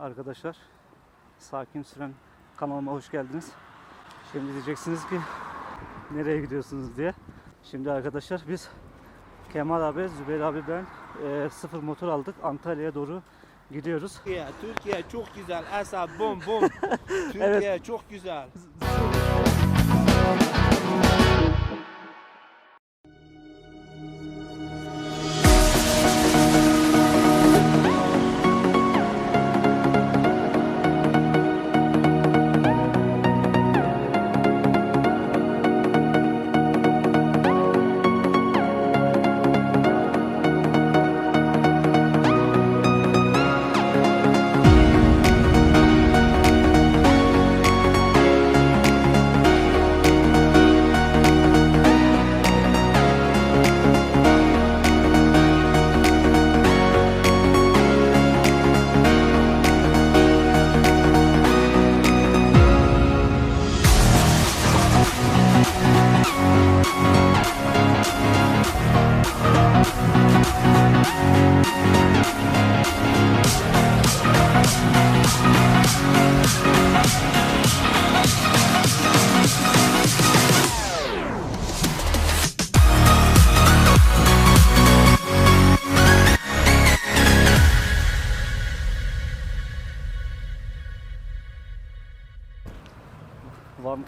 arkadaşlar. Sakin Süren kanalıma hoş geldiniz. Şimdi diyeceksiniz ki nereye gidiyorsunuz diye. Şimdi arkadaşlar biz Kemal abi, Zübeyir abi ben e, sıfır motor aldık. Antalya'ya doğru gidiyoruz. Türkiye, Türkiye çok güzel. Esa bom bom. Türkiye çok güzel.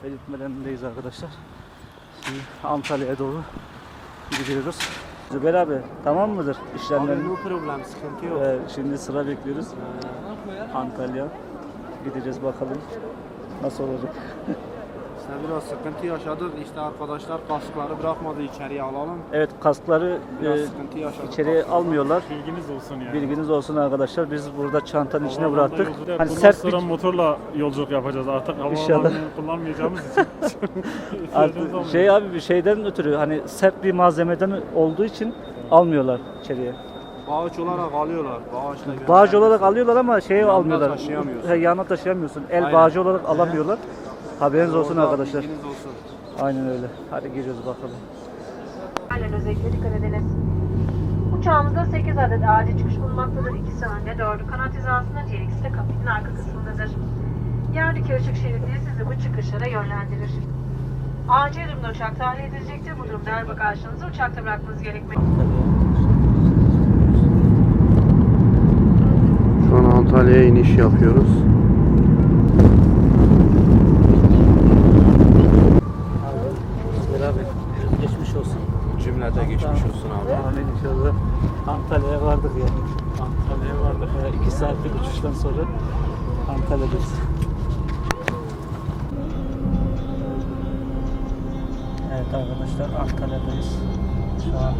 Van elitmelerindeyiz arkadaşlar. Şimdi Antalya'ya doğru gidiyoruz. Zübeyir abi tamam mıdır işlemlerin? No problem, sıkıntı yok. Ee, şimdi sıra bekliyoruz. Antalya. Gideceğiz bakalım nasıl olacak. İşte biraz sıkıntı yaşadık. İşte arkadaşlar kaskları bırakmadı içeriye alalım. Evet kaskları Biraz e, sıkıntı yaşadık. içeriye almıyorlar. Bilginiz olsun yani. Bilginiz olsun arkadaşlar. Biz burada çantanın içine bıraktık. yolculuk- Hani Bundan sert bir sonra motorla yolculuk yapacağız artık. İnşallah. Havaalanını kullanmayacağımız için. artık şey abi bir şeyden ötürü hani sert bir malzemeden olduğu için almıyorlar içeriye. Bağış olarak alıyorlar. Bağışla Bağcı olarak alıyorlar ama şeyi Yanına almıyorlar. taşıyamıyorsun. Yanına taşıyamıyorsun. El Aynen. bağcı olarak alamıyorlar. Haberiniz olsun arkadaşlar. bilginiz olsun. Aynen öyle. Hadi giriyoruz bakalım. Halen özellikle dikkat ediniz. Uçağımızda 8 adet acil çıkış bulunmaktadır. İkisi önde, dördü kanat hizasında, diğer ikisi de kabinin arka kısmındadır. Yerdeki ışık şeridi sizi bu çıkışlara yönlendirir. Acil durumda uçak tahliye edilecektir. Bu durumda her bagajınızı uçakta bırakmanız gerekmektedir. Şu an Antalya'ya iniş yapıyoruz. Beraber geçmiş olsun. Cümlete geçmiş olsun abi. Amin inşallah. Antalya'ya vardık yani. Antalya'ya vardık. Ee, iki saatlik uçuştan sonra Antalya'dayız. Evet arkadaşlar Antalya'dayız. Şu an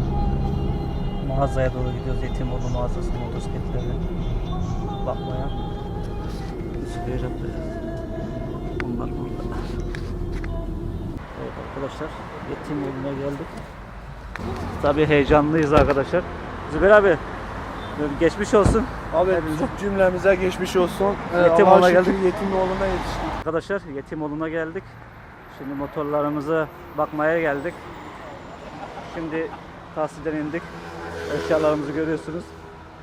mağazaya doğru gidiyoruz. Yetimoğlu mağazası motosikletleri bakmaya. Abi. Bunlar burada. Evet arkadaşlar Yetimoğlu'na geldik. Tabii heyecanlıyız arkadaşlar. Zübeyir abi geçmiş olsun. Abi cümlemize geçmiş olsun. Ee, Yetimoğlu'na Allah'a şükür geldik. Yetimoğlu'na yetiştik. Arkadaşlar Yetimoğlu'na geldik. Şimdi motorlarımıza bakmaya geldik. Şimdi tahsilden indik. Eşyalarımızı görüyorsunuz.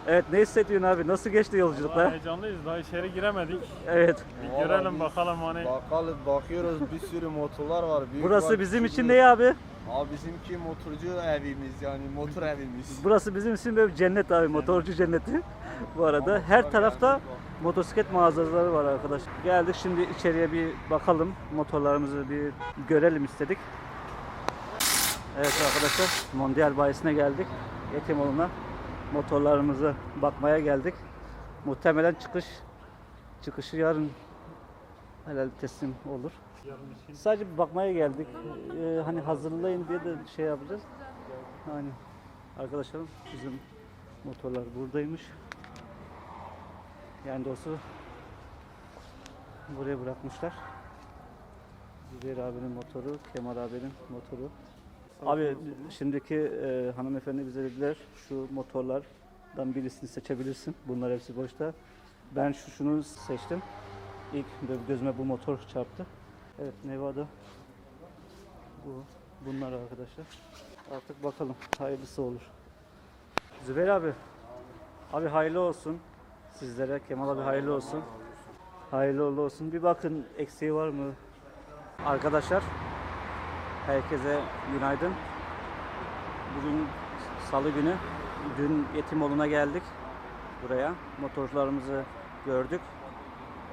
Evet ne hissediyorsun abi? Nasıl geçti yolculuklar? heyecanlıyız. Daha içeri giremedik. Evet. Bir görelim bakalım hani. Bakalım bakıyoruz bir sürü motorlar var. Büyük Burası var, bizim küçük için var. ne abi? Abi bizimki motorcu evimiz yani motor evimiz. Burası bizim için böyle bir cennet abi. Motorcu cenneti. Bu arada her tarafta motosiklet mağazaları var arkadaşlar. Geldik şimdi içeriye bir bakalım. Motorlarımızı bir görelim istedik. Evet arkadaşlar Mondial bayisine geldik. Yetimoğlu'na motorlarımızı bakmaya geldik. Muhtemelen çıkış çıkışı yarın herhalde teslim olur. Sadece bir bakmaya geldik. Ee, hani hazırlayın diye de şey yapacağız. Hani arkadaşlarım bizim motorlar buradaymış. Yani doğrusu buraya bırakmışlar. Zübeyir abinin motoru, Kemal abinin motoru. Abi şimdiki e, hanımefendi bize dediler şu motorlardan birisini seçebilirsin. Bunlar hepsi boşta. Ben şu şunu seçtim. İlk gözüme bu motor çarptı. Evet Nevada. Bu. Bunlar arkadaşlar. Artık bakalım hayırlısı olur. Zübeyir abi. Abi hayırlı olsun. Sizlere Kemal abi hayırlı olsun. Hayırlı olsun. Bir bakın eksiği var mı? Arkadaşlar herkese günaydın. Bugün salı günü. Dün Yetimoğlu'na geldik. Buraya. Motorcularımızı gördük.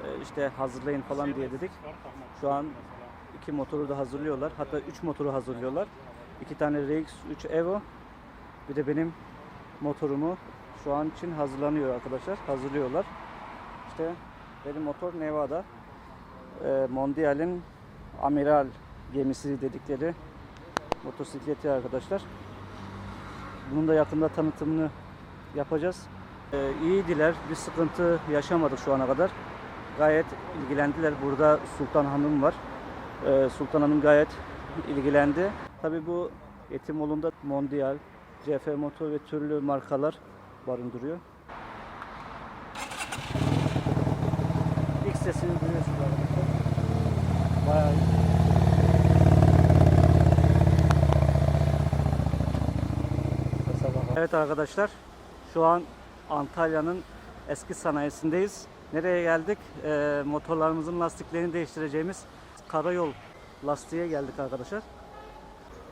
Ee, işte hazırlayın falan diye dedik. Şu an iki motoru da hazırlıyorlar. Hatta üç motoru hazırlıyorlar. İki tane RX 3 Evo. Bir de benim motorumu şu an için hazırlanıyor arkadaşlar. Hazırlıyorlar. İşte benim motor Nevada. Ee, Mondial'in amiral gemisi dedikleri motosikleti arkadaşlar. Bunun da yakında tanıtımını yapacağız. Ee, iyiydiler. Bir sıkıntı yaşamadık şu ana kadar. Gayet ilgilendiler. Burada Sultan Hanım var. Ee, Sultan Hanım gayet ilgilendi. Tabii bu Yetimoğlu'nda Mondial, CF Motor ve türlü markalar barındırıyor. İlk sesini duyuyorsunuz arkadaşlar. Bayağı Evet arkadaşlar şu an Antalya'nın eski sanayisindeyiz. Nereye geldik? Ee, motorlarımızın lastiklerini değiştireceğimiz karayol lastiğe geldik arkadaşlar.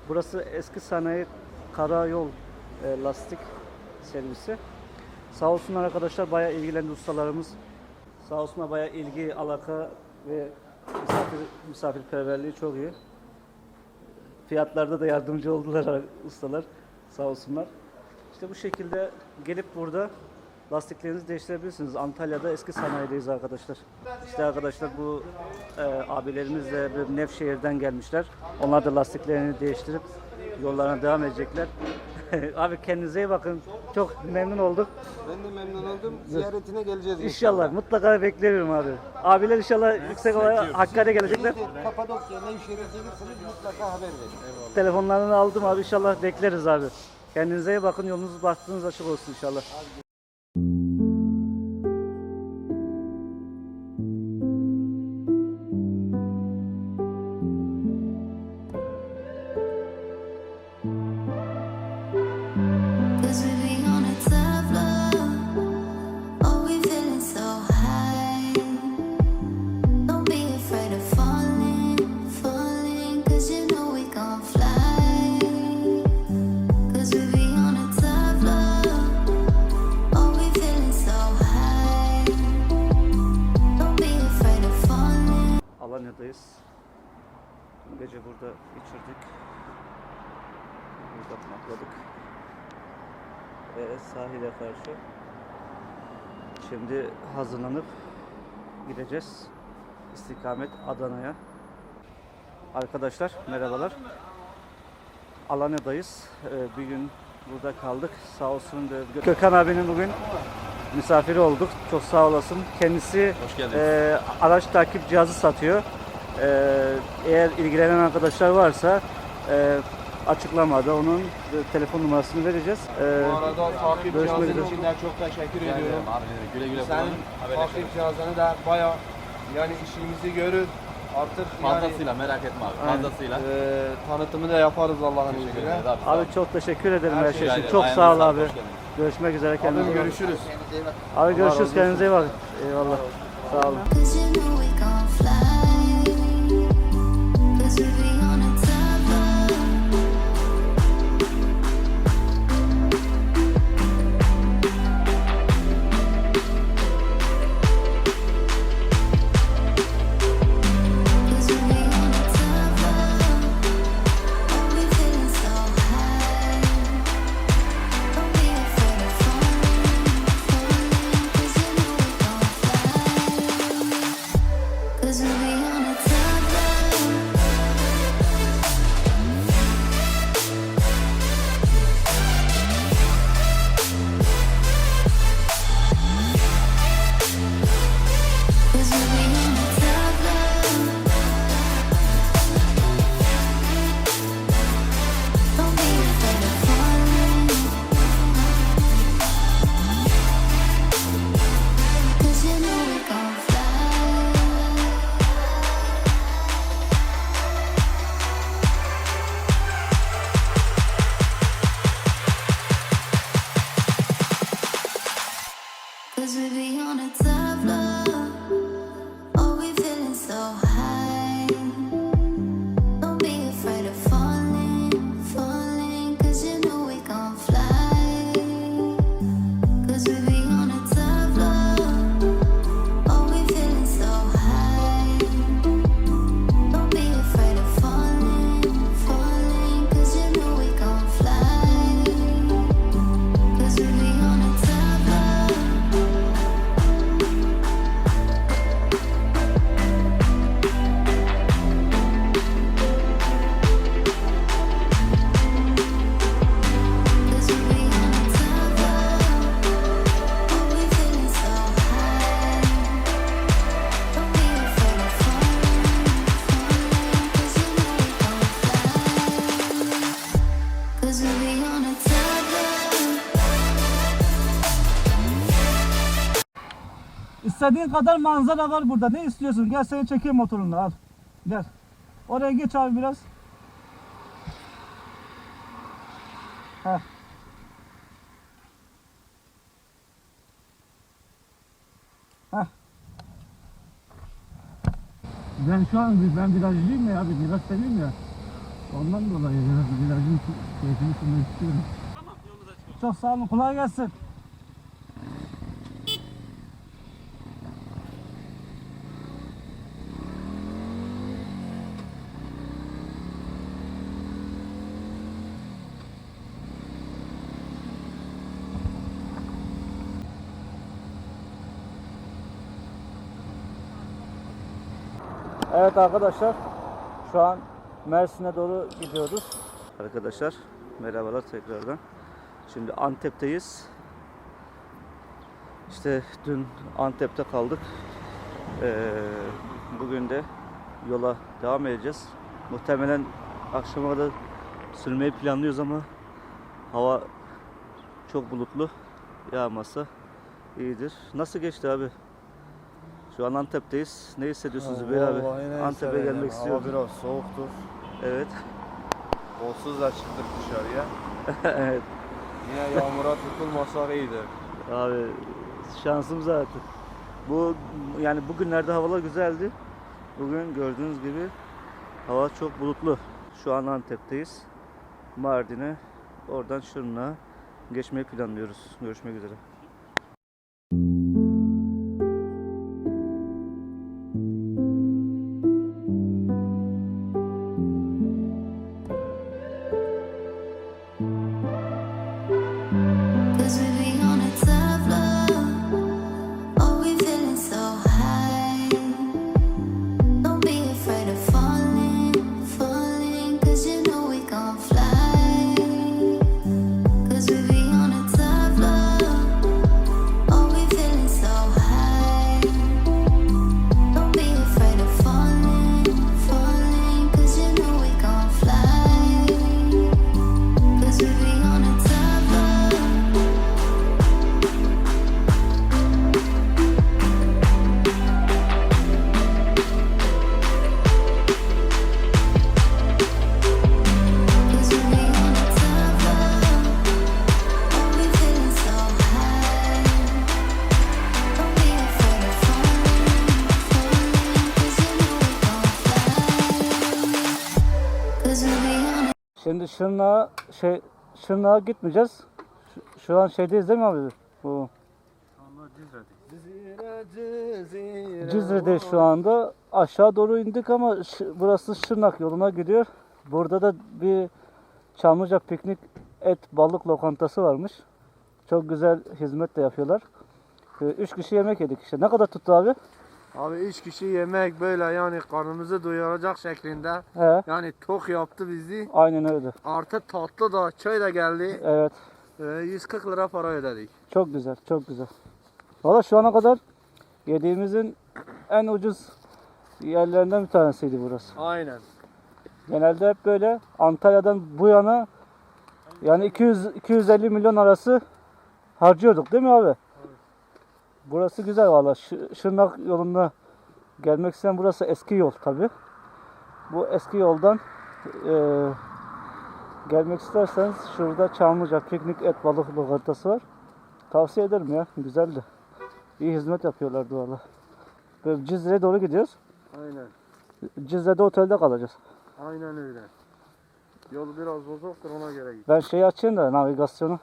Burası eski sanayi karayol e, lastik servisi. Sağ olsunlar arkadaşlar bayağı ilgilendi ustalarımız. Sağ olsunlar bayağı ilgi, alaka ve misafir, misafirperverliği çok iyi. Fiyatlarda da yardımcı oldular ustalar. Sağ olsunlar. İşte bu şekilde gelip burada lastiklerinizi değiştirebilirsiniz. Antalya'da eski sanayideyiz arkadaşlar. İşte arkadaşlar bu e, abilerimiz de bir Nevşehir'den gelmişler. Onlar da lastiklerini değiştirip yollarına devam edecekler. Abi kendinize iyi bakın. Çok memnun olduk. Ben de memnun oldum. Ziyaretine geleceğiz İnşallah mutlaka beklerim abi. Abiler inşallah yüksek olarak Hakkari'ye gelecekler. Kapadokya, Nevşehir'e gelirseniz mutlaka haber verin. Telefonlarını aldım abi inşallah bekleriz abi. Kendinize iyi bakın yolunuz bahtınız açık olsun inşallah. Konakladık. Ve sahile karşı. Şimdi hazırlanıp gideceğiz. İstikamet Adana'ya. Arkadaşlar merhabalar. Alanya'dayız. Ee, bir gün burada kaldık. Sağ olsun Gökhan abinin bugün misafiri olduk. Çok sağ olasın. Kendisi e, araç takip cihazı satıyor. E, eğer ilgilenen arkadaşlar varsa e, açıklamada onun telefon numarasını vereceğiz. E, Bu arada takip Görüşmek cihazın üzere. için de çok teşekkür ediyorum. Güle güle Sen kullanın. Haberleşelim. takip cihazını da baya yani işimizi görür. Artık yani Fazlasıyla merak etme abi. Aynen. Fazlasıyla. e, tanıtımı da yaparız Allah'ın Teşekkür izniyle. ederiz abi. sağ ol. abi çok teşekkür ederim Her her şey şey için. Çok sağ ol Ayağınıza abi. sağlık, hoş geldiniz. Görüşmek üzere kendinize. İyi bakın. görüşürüz. Abi görüşürüz kendinize iyi bakın. Eyvallah. Sağ olun. Cause you know we gon' istediğin kadar manzara var burada. Ne istiyorsun? Gel seni çekeyim motorunla al. Gel. Oraya geç abi biraz. Heh. Heh. Ben şu an ben virajcıyım ya abi viraj seviyorum ya. Ondan dolayı biraz virajın keyfini sürmek istiyorum. Çok sağ olun kolay gelsin. Evet arkadaşlar şu an Mersin'e doğru gidiyoruz. Arkadaşlar merhabalar tekrardan. Şimdi Antep'teyiz. İşte dün Antep'te kaldık. Ee, bugün de yola devam edeceğiz. Muhtemelen akşama da sürmeyi planlıyoruz ama hava çok bulutlu. Yağmasa iyidir. Nasıl geçti abi? Şu an Antep'teyiz. Ne hissediyorsunuz Zübeyir abi? Antep'e gelmek istiyorum. Hava biraz soğuktur. Evet. Kolsuz da çıktık dışarıya. evet. Yine yağmura tutulmasak iyidir. Abi şansımız artık. Bu yani bugünlerde havalar güzeldi. Bugün gördüğünüz gibi hava çok bulutlu. Şu an Antep'teyiz. Mardin'e oradan Şırnak'a geçmeyi planlıyoruz. Görüşmek üzere. Şimdi Şırnak'a şey Şırnak'a gitmeyeceğiz. Şu, şu an şeydeyiz değil mi abi? Bu Cizre'de şu anda aşağı doğru indik ama burası Şırnak yoluna gidiyor. Burada da bir Çamlıca piknik et balık lokantası varmış. Çok güzel hizmet de yapıyorlar. Ee, Üç kişi yemek yedik işte. Ne kadar tuttu abi? Abi üç kişi yemek böyle yani karnımızı doyuracak şeklinde. He, Yani tok yaptı bizi. aynen öyle. Artı tatlı da çay da geldi. Evet. Ee, 140 lira para ödedik. Çok güzel, çok güzel. Valla şu ana kadar yediğimizin en ucuz yerlerinden bir tanesiydi burası. Aynen. Genelde hep böyle Antalya'dan bu yana yani 200 250 milyon arası harcıyorduk değil mi abi? Burası güzel valla. Şırnak yolunda gelmek isteyen burası eski yol tabi. Bu eski yoldan eee, gelmek isterseniz şurada Çamlıca piknik et balık lokantası var. Tavsiye ederim ya. Güzeldi. İyi hizmet yapıyorlardı valla. Böyle Cizre'ye doğru gidiyoruz. Aynen. Cizre'de otelde kalacağız. Aynen öyle. Yol biraz bozuktur ona göre git. Ben şeyi açayım da navigasyonu.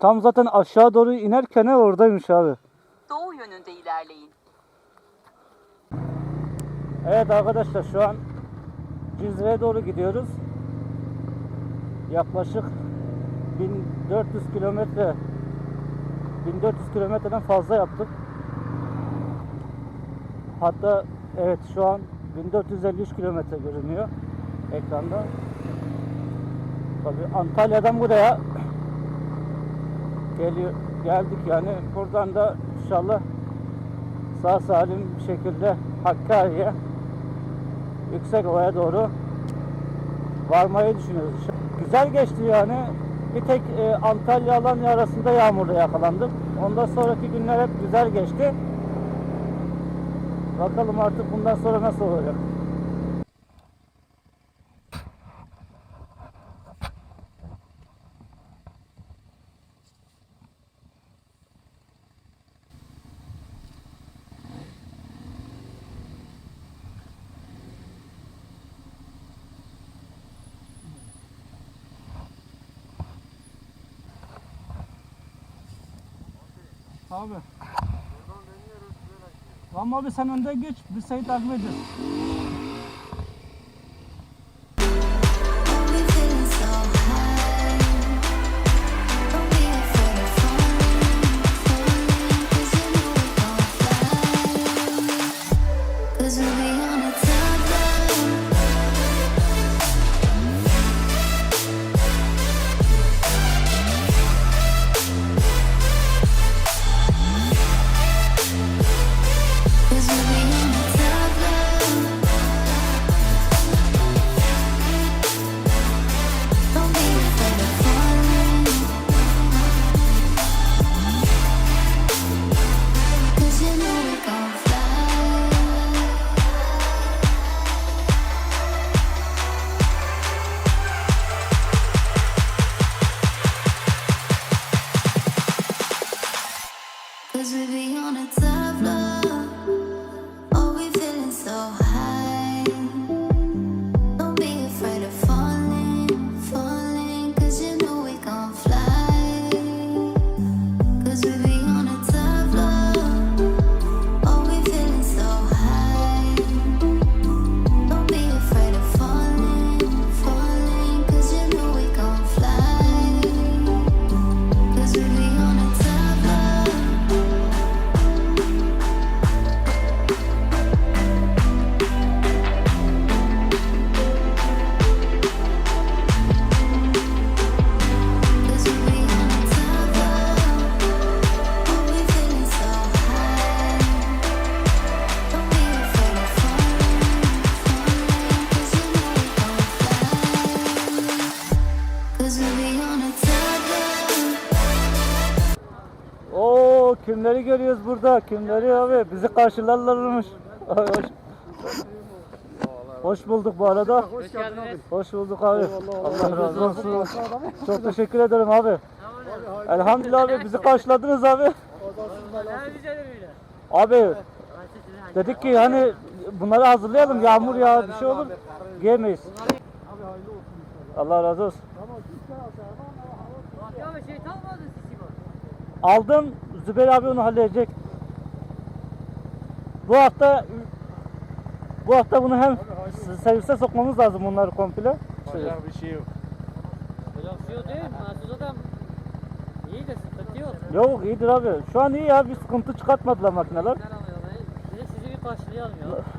Tam zaten aşağı doğru inerken oradaymış abi. Doğu yönünde ilerleyin. Evet arkadaşlar şu an Cizre'ye doğru gidiyoruz. Yaklaşık 1400 kilometre 1400 kilometreden fazla yaptık. Hatta evet şu an 1453 kilometre görünüyor ekranda. Tabii Antalya'dan buraya geliyor geldik yani buradan da inşallah sağ salim bir şekilde Hakkari'ye Yüksekova'ya doğru varmayı düşünüyoruz. Güzel geçti yani. Bir tek e, Antalya Alanya arasında yağmurda yakalandık. Ondan sonraki günler hep güzel geçti. Bakalım artık bundan sonra nasıl olacak. Abi. Tamam abi sen önden geç. Biz seni takip edeceğiz. Kimleri görüyoruz burada? Kimleri abi? Bizi karşılarlarmış. Hoş, hoş bulduk bu arada. Hoş geldiniz. Hoş bulduk abi. Allah razı olsun. Çok teşekkür ederim abi. Elhamdülillah abi bizi karşıladınız abi. Abi dedik ki hani bunları hazırlayalım yağmur ya bir şey olur giyemeyiz. Allah razı olsun. Aldım. Zübeyir abi onu halledecek. Bu hafta bu hafta bunu hem servise sokmamız lazım bunları komple. Yapacak bir şey yok. Hocam şey değil mi? İyi de sıkıntı yok. Yok iyidir abi. Şu an iyi ya bir sıkıntı çıkartmadılar makineler. Sizi bir karşılayalım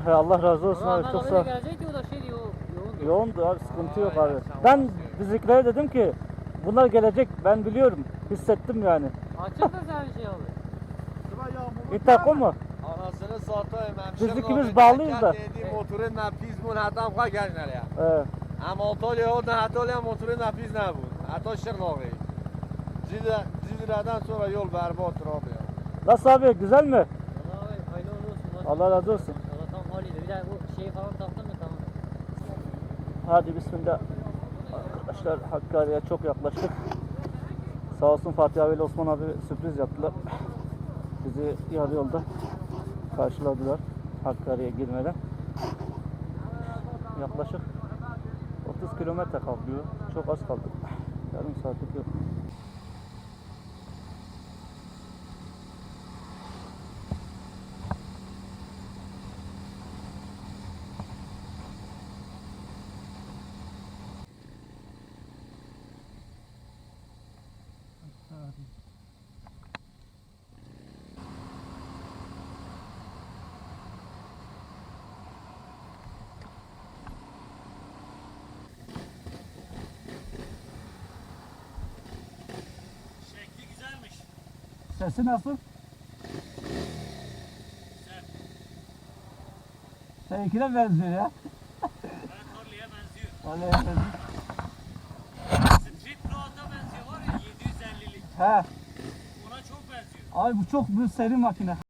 ya. Allah razı olsun abi çok sağ ol. gelecekti o da yoğundu. Yoğundu abi sıkıntı yok abi. Ben bizimkilere dedim ki bunlar gelecek ben biliyorum. Hissettim yani. Açık da sen şey abi. İttak o mu? Anasını satayım Biz ikimiz bağlıyız da. Dedi motoru napiz bun hatta kwa geldiler ya. He. Ama otolya o da hatolya motoru napiz ne bu? Hatta şırnoğu. Cidra, Cidra'dan sonra yol berbat abi ya. Nasıl abi güzel mi? Allah razı olsun. Valla tam haliydi. Bir de bu şeyi falan taktın mı tamam. Hadi bismillah. Arkadaşlar Hakkari'ye çok yaklaştık. Sağ olsun Fatih abi ile Osman abi sürpriz yaptılar. Bizi yarı yolda karşıladılar Hakkari'ye girmeden. Yaklaşık 30 kilometre kalıyor. Çok az kaldı. Yarım saatlik yok. Sesi nasıl? Seninkine benziyor ya. Harley'e benziyor. Vallahi benziyor. Street Road'a benziyor var ya 750'lik. He, Ona çok benziyor. Abi bu çok büyük seri makine.